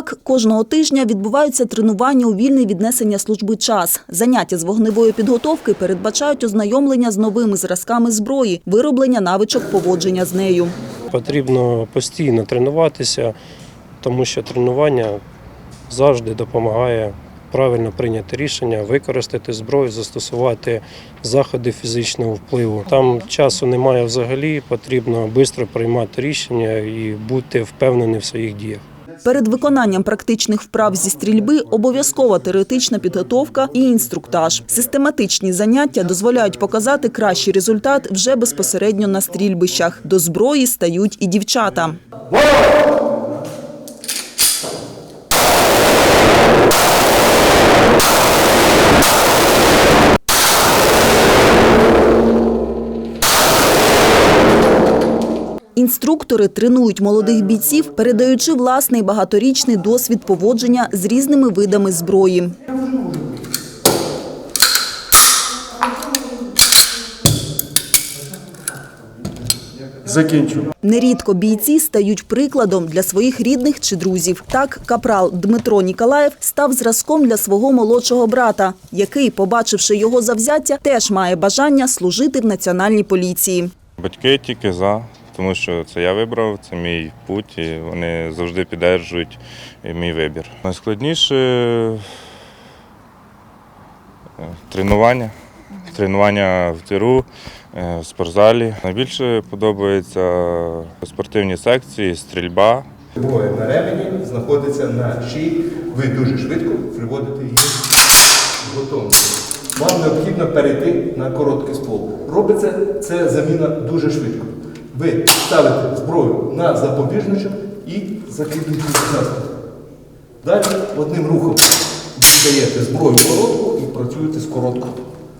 Так, кожного тижня відбуваються тренування у вільний від несення служби час. Заняття з вогневої підготовки передбачають ознайомлення з новими зразками зброї, вироблення навичок поводження з нею. Потрібно постійно тренуватися, тому що тренування завжди допомагає правильно прийняти рішення, використати зброю, застосувати заходи фізичного впливу. Там часу немає взагалі, потрібно швидко приймати рішення і бути впевненим в своїх діях. Перед виконанням практичних вправ зі стрільби обов'язкова теоретична підготовка і інструктаж. Систематичні заняття дозволяють показати кращий результат вже безпосередньо на стрільбищах. До зброї стають і дівчата. Інструктори тренують молодих бійців, передаючи власний багаторічний досвід поводження з різними видами зброї. Закінчу. Нерідко бійці стають прикладом для своїх рідних чи друзів. Так, капрал Дмитро Ніколаєв став зразком для свого молодшого брата, який, побачивши його завзяття, теж має бажання служити в національній поліції. Батьки тільки за, тому що це я вибрав, це мій путь, і вони завжди підтримують мій вибір. Найскладніше е, тренування. Тренування в тиру, е, в спортзалі. Найбільше подобаються спортивні секції, стрільба. Зброя на ремені знаходиться на шиї. Ви дуже швидко приводите її в готовність. Вам необхідно перейти на короткий ствол. Робиться це заміна дуже швидко. Ви ставите зброю на запобіжничок і закидуєте назад. Далі одним рухом дістаєте зброю коротку і працюєте з короткою.